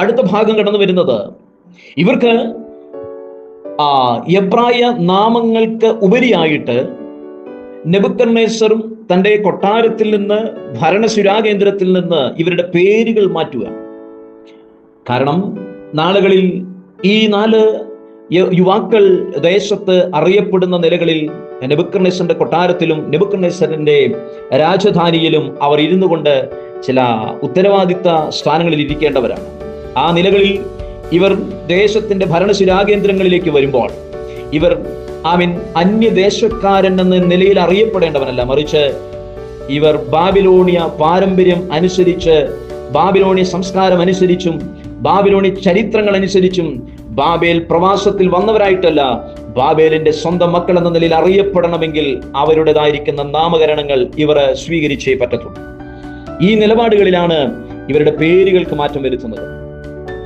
അടുത്ത ഭാഗം കടന്നു വരുന്നത്. ഇവർക്ക് ആ എബ്രായ നാമങ്ങൾക്ക് ഉപരിയായിട്ട് നെബുക്കർണേശ്വറും തന്റെ കൊട്ടാരത്തിൽ നിന്ന് ഭരണസുരാകേന്ദ്രത്തിൽ നിന്ന് ഇവരുടെ പേരുകൾ മാറ്റുക. കാരണം നാളുകളിൽ ഈ നാല് യുവാക്കൾ ദേശത്ത് അറിയപ്പെടുന്ന നിലകളിൽ നെബുക്കർണേസറിന്റെ കൊട്ടാരത്തിലും നെബുക്കർണേശ്വരന്റെ രാജധാനിയിലും അവർ ഇരുന്നു കൊണ്ട് ചില ഉത്തരവാദിത്ത സ്ഥാനങ്ങളിൽ ഇരിക്കേണ്ടവരാണ്. ആ നിലകളിൽ ഇവർ ദേശത്തിന്റെ ഭരണശിരാകേന്ദ്രങ്ങളിലേക്ക് വരുമ്പോൾ ഇവർ ആമിൻ അന്യദേശക്കാരൻ എന്ന നിലയിൽ അറിയപ്പെടേണ്ടവനല്ല. മറിച്ച് ഇവർ ബാബിലോണിയ പാരമ്പര്യം അനുസരിച്ച് ബാബിലോണിയ സംസ്കാരം അനുസരിച്ചും ബാബിലോണി ചരിത്രങ്ങൾ അനുസരിച്ചും ബാബേൽ പ്രവാസത്തിൽ വന്നവരായിട്ടല്ല ബാബേലിന്റെ സ്വന്തം മക്കൾ എന്ന നിലയിൽ അറിയപ്പെടണമെങ്കിൽ അവരുടേതായിരിക്കുന്ന നാമകരണങ്ങൾ ഇവർ സ്വീകരിച്ചേ പറ്റത്തുള്ളൂ. ഈ നിലപാടുകളിലാണ് ഇവരുടെ പേരുകൾക്ക് മാറ്റം വരുത്തുന്നത്.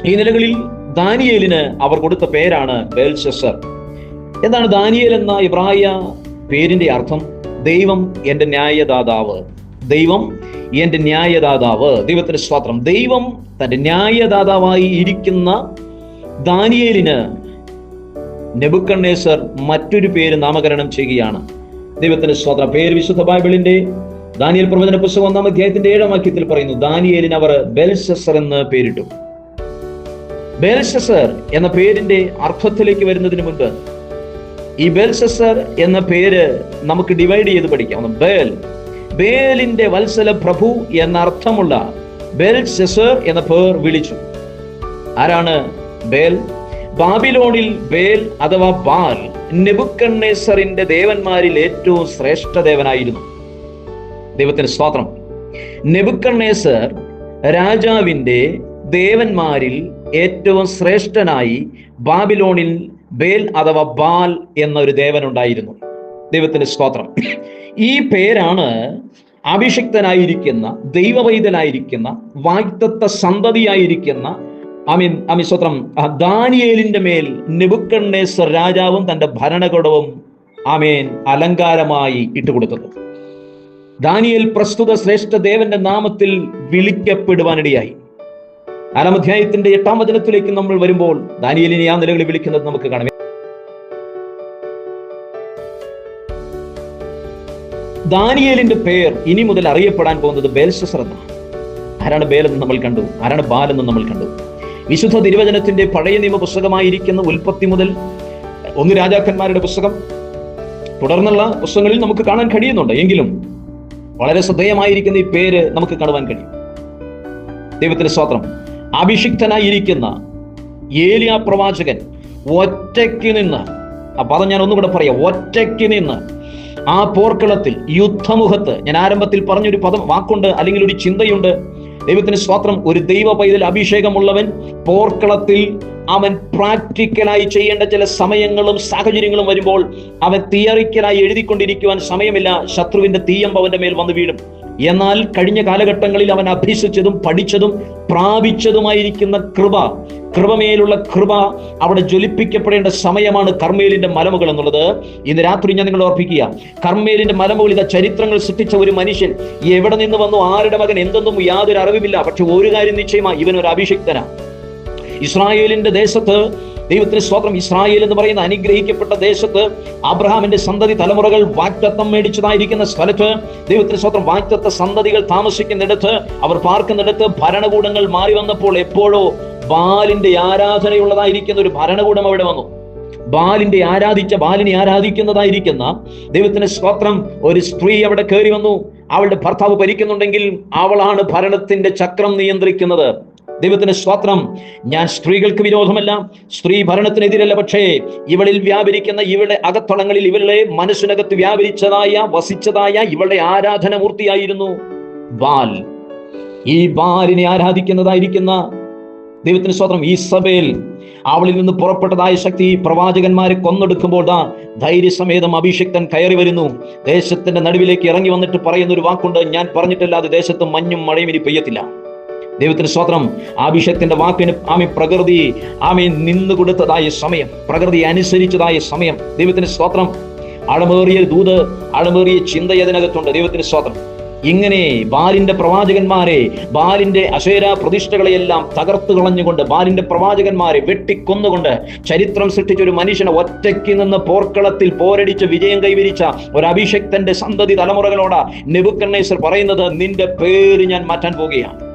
ഈ നിലകളിൽ ദാനിയേലിന് അവർ കൊടുത്ത പേരാണ് ബേൽഷസർ എന്താണ് ദാനിയേൽ എന്ന ഇബ്രായ പേരിന്റെ അർത്ഥം? ദൈവം എന്റെ ന്യായദാതാവ്. ദൈവം എന്റെ ന്യായദാതാവ്. ദൈവത്തിന്റെ സ്വാത്രം ദൈവം തന്റെ ന്യായദാതാവായി ഇരിക്കുന്ന ദാനിയേലിന് നെബുക്കണ്ണേസർ മറ്റൊരു പേര് നാമകരണം ചെയ്യുകയാണ്. ദൈവത്തിന്റെ സ്വാത്രം പേര് വിശുദ്ധ ബൈബിളിന്റെ ദാനിയൽ പ്രവചന പുസ്തകം ഒന്നാം അധ്യായത്തിന്റെ ഏഴാം വാക്യത്തിൽ പറയുന്നു ദാനിയേലിന് അവർ ബെൽസസർ എന്ന് പേരിട്ടു. ബേൽസസർ എന്ന പേരിന്റെ അർത്ഥത്തിലേക്ക് വരുന്നതിന് മുൻപ് ഈ ബേൽഷസർ എന്ന പേര് നമുക്ക് ഡിവൈഡ് ചെയ്ത് പഠിക്കാം. ബേൽ. ബേലിന്റെ വത്സല പ്രഭു എന്ന അർത്ഥമുള്ള ബേൽസസർ എന്ന പേർ വിളിച്ചു. ആരാണ്? ബേൽ. ബാബിലോണിൽ ബേൽ അഥവാ ബാൽ നെബുക്കണ്ണേസറിന്റെ ദേവന്മാരിൽ ഏറ്റവും ശ്രേഷ്ഠ ദേവനായിരുന്നു. ദൈവത്തിന് സ്വാത്രം നെബുക്കണ്ണേസർ രാജാവിന്റെ ദേവന്മാരിൽ ഏറ്റവും ശ്രേഷ്ഠനായി ബാബിലോണിൽ ബേൽ അഥവാ ബാൽ എന്നൊരു ദേവനുണ്ടായിരുന്നു. ദൈവത്തിന്റെ സ്തോത്രം. ഈ പേരാണ് അഭിഷിക്തനായിരിക്കുന്ന ദൈവവൈദനായിരിക്കുന്ന വാഗ്ദത്ത സന്തതിയായിരിക്കുന്ന അമീൻ അമി സ്വത്രം ദാനിയേലിന്റെ മേൽ നെബുക്കണ്ണേശ്വർ രാജാവും തന്റെ ഭരണകൂടവും ആമേൻ അലങ്കാരമായി ഇട്ടുകൊടുത്തത് ദാനിയേൽ പ്രസ്തുത ശ്രേഷ്ഠ ദേവന്റെ നാമത്തിൽ വിളിക്കപ്പെടുവാനിടയായി. നാലാം അധ്യായത്തിന്റെ എട്ടാം വചനത്തിലേക്ക് നമ്മൾ വരുമ്പോൾ ദാനിയലിനെ ആ നിലകളിൽ വിളിക്കുന്നത് നമുക്ക് കാണാം. ദാനിയേലിന്റെ പേർ ഇനി മുതൽ അറിയപ്പെടാൻ പോകുന്നത് ബേൽസസർ എന്നാണ് ആരാണ് ബേലെന്ന് നമ്മൾ കണ്ടു? ആരാണ് ബാലെന്ന് നമ്മൾ കണ്ടു? വിശുദ്ധ തിരുവചനത്തിന്റെ പഴയ നിയമ പുസ്തകമായിരിക്കുന്ന ഉൽപ്പത്തി മുതൽ ഒന്ന് രാജാക്കന്മാരുടെ പുസ്തകം തുടർന്നുള്ള പുസ്തകങ്ങളിൽ നമുക്ക് കാണാൻ കഴിയുന്നുണ്ട്. എങ്കിലും വളരെ ശ്രദ്ധേയമായിരിക്കുന്ന ഈ പേര് നമുക്ക് കാണുവാൻ കഴിയും. ദൈവത്തിന്റെ സ്വാത്രം അഭിഷിക്തനായിരിക്കുന്ന ഏലിയ പ്രവാചകൻ ഒറ്റയ്ക്ക് നിന്ന് അപ്പൊ അത് ഞാൻ ഒന്നുകൂടെ പറയാം. ഒറ്റയ്ക്ക് നിന്ന് ആ പോർക്കളത്തിൽ യുദ്ധമുഖത്ത് ഞാൻ ആരംഭത്തിൽ പറഞ്ഞൊരു പദം വാക്കുണ്ട് അല്ലെങ്കിൽ ഒരു ചിന്തയുണ്ട്. ദൈവത്തിന് സ്വാത്രം ഒരു ദൈവ പൈതൽ അഭിഷേകമുള്ളവൻ പോർക്കളത്തിൽ അവൻ പ്രാക്ടിക്കലായി ചെയ്യേണ്ട ചില സമയങ്ങളും സാഹചര്യങ്ങളും വരുമ്പോൾ അവൻ തിയറിക്കലായി എഴുതിക്കൊണ്ടിരിക്കുവാൻ സമയമില്ല. ശത്രുവിന്റെ തീയമ്പ അവന്റെ മേൽ വന്നു വീഴും. എന്നാൽ കഴിഞ്ഞ കാലഘട്ടങ്ങളിൽ അവൻ അഭ്യസിച്ചതും പഠിച്ചതും പ്രാപിച്ചതുമായിരിക്കുന്ന കൃപ കൃപമേലുള്ള കൃപ അവിടെ ജ്വലിപ്പിക്കപ്പെടേണ്ട സമയമാണ് കർമ്മേലിന്റെ മലമുകൾ എന്നുള്ളത്. ഇന്ന് രാത്രി ഞാൻ നിങ്ങൾ ഓർപ്പിക്കുക. കർമ്മേലിന്റെ മലമുകൾ ഇതാ ചരിത്രങ്ങൾ സൃഷ്ടിച്ച ഒരു മനുഷ്യൻ എവിടെ നിന്ന് വന്നു ആരുടെ മകൻ എന്തെന്നും യാതൊരു അറിവുമില്ല. പക്ഷെ ഒരു കാര്യം നിശ്ചയമായി ഇവൻ ഒരു അഭിഷിക്തനാണ് ഇസ്രായേലിന്റെ ദേശത്ത് ദൈവത്തിന് സ്വത്രം ഇസ്രായേൽ എന്ന് പറയുന്ന അനുഗ്രഹിക്കപ്പെട്ട ദേശത്ത് അബ്രഹാമിന്റെ സന്തതി തലമുറകൾ വാക്തത്വം മേടിച്ചതായിരിക്കുന്ന സ്ഥലത്ത് ദൈവത്തിന് സ്വത്രം വാക്തത്വ സന്തതികൾ താമസിക്കുന്നിടത്ത് അവർ പാർക്കുന്നിടത്ത് ഭരണകൂടങ്ങൾ മാറി വന്നപ്പോൾ എപ്പോഴോ ബാലിന്റെ ആരാധനയുള്ളതായിരിക്കുന്ന ഒരു ഭരണകൂടം അവിടെ വന്നു. ബാലിന്റെ ആരാധിച്ച ബാലിനെ ആരാധിക്കുന്നതായിരിക്കുന്ന ദൈവത്തിന്റെ സ്വത്രം ഒരു സ്ത്രീ അവിടെ കയറി വന്നു. അവളുടെ ഭർത്താവ് ഭരിക്കുന്നുണ്ടെങ്കിൽ അവളാണ് ഭരണത്തിന്റെ ചക്രം നിയന്ത്രിക്കുന്നത്. ദൈവത്തിന്റെ സ്വാത്രം. ഞാൻ സ്ത്രീകൾക്ക് വിരോധമല്ല സ്ത്രീ ഭരണത്തിനെതിരല്ല പക്ഷേ ഇവളിൽ വ്യാപരിക്കുന്ന ഇവളുടെ അകത്തളങ്ങളിൽ ഇവളുടെ മനസ്സിനകത്ത് വ്യാപരിച്ചതായ വസിച്ചതായ ഇവളുടെ ആരാധന മൂർത്തിയായിരുന്നു ബാൽ. ഈ ബാലിനെ ആരാധിക്കുന്നതായിരിക്കുന്ന ദൈവത്തിന് സ്വത്രം ഈ സഭയിൽ അവളിൽ നിന്ന് പുറപ്പെട്ടതായ ശക്തി പ്രവാചകന്മാരെ കൊന്നെടുക്കുമ്പോൾ ദാ ധൈര്യസമേതം അഭിഷിക്തൻ കയറി വരുന്നു. ദേശത്തിന്റെ നടുവിലേക്ക് ഇറങ്ങി വന്നിട്ട് പറയുന്ന ഒരു വാക്കുണ്ട് ഞാൻ പറഞ്ഞിട്ടല്ലാതെ ദേശത്ത് മഞ്ഞും മഴയും ഇനി പെയ്യത്തില്ല. ദൈവത്തിന് സ്വത്രം ആഭിഷത്തിന്റെ വാക്കിന് ആമി പ്രകൃതി ആമി നിന്നു കൊടുത്തതായ സമയം പ്രകൃതി അനുസരിച്ചതായ സമയം. ദൈവത്തിന് സ്വത്രം അളമേറിയ ദൂത് അളമേറിയ ചിന്ത അതിനകത്തുണ്ട്. ദൈവത്തിന് സ്വത്രം ഇങ്ങനെ ബാലിന്റെ പ്രവാചകന്മാരെ ബാലിന്റെ അശേര പ്രതിഷ്ഠകളെയെല്ലാം തകർത്തു കളഞ്ഞുകൊണ്ട് ബാലിന്റെ പ്രവാചകന്മാരെ വെട്ടിക്കൊന്നുകൊണ്ട് ചരിത്രം സൃഷ്ടിച്ച ഒരു മനുഷ്യനെ ഒറ്റയ്ക്ക് നിന്ന് പോർക്കളത്തിൽ പോരടിച്ച് വിജയം കൈവരിച്ച ഒരു അഭിഷക്തന്റെ സന്തതി തലമുറകളോട് നെബുക്കണ്ണേശ്വർ പറയുന്നത് നിന്റെ പേര് ഞാൻ മാറ്റാൻ പോകുകയാണ്